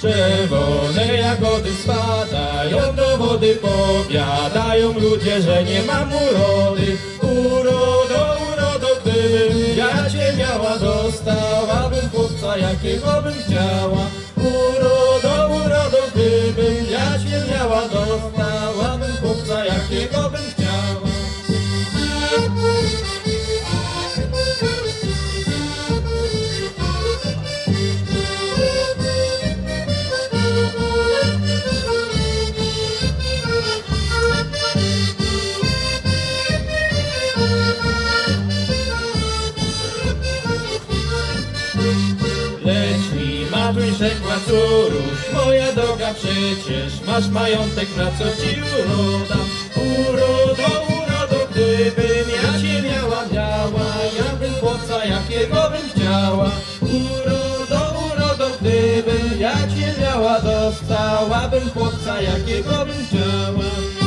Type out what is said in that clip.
Czerwone jagody spadają do wody, powiadają ludzie, że nie mam urody. Gdybym ja cię miała, dostałabym chłopca, jakiego bym chciała. Lecz mi matuś rzekła córuś, moja droga przecież masz majątek, na co ci uroda. Urodo, urodo, gdybym ja cię miała, miała, ja bym chłopca jakiego bym chciała. Urodo, urodo, gdybym ja cię miała, dostałabym chłopca jakiego bym chciała.